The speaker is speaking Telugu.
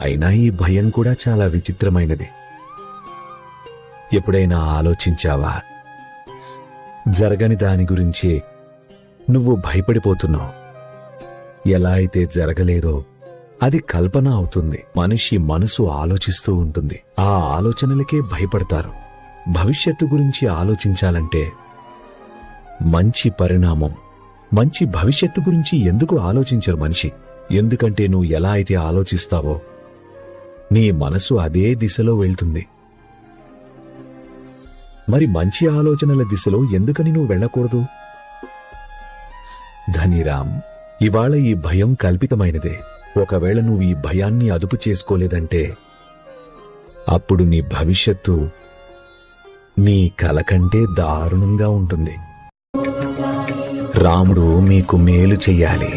అయినా ఈ భయం కూడా చాలా విచిత్రమైనది. ఎప్పుడైనా ఆలోచించావా? జరగని దాని గురించి నువ్వు భయపడిపోతున్నావు. ఎలా అయితే జరగలేదో అది కల్పన అవుతుంది. మనిషి మనసు ఆలోచిస్తూ ఉంటుంది. ఆ ఆలోచనలకే భయపడతారు. భవిష్యత్తు గురించి ఆలోచించాలంటే మంచి పరిణామం మంచి భవిష్యత్తు గురించి ఎందుకు ఆలోచించరు మనిషి? ఎందుకంటే నువ్వు ఎలా అయితే ఆలోచిస్తావో నీ మనసు అదే దిశలో వెళ్తుంది. మరి మంచి ఆలోచనల దిశలో ఎందుకని నువ్వు వెళ్ళకూడదు? ధనిరామ్ ఇవాళ ఈ భయం కల్పితమైనదే. ఒకవేళ నువ్వు ఈ భయాన్ని అదుపు చేసుకోలేదంటే అప్పుడు నీ భవిష్యత్తు నీ కల కంటే దారుణంగా ఉంటుంది. రాముడు మీకు మేలు చెయ్యాలి.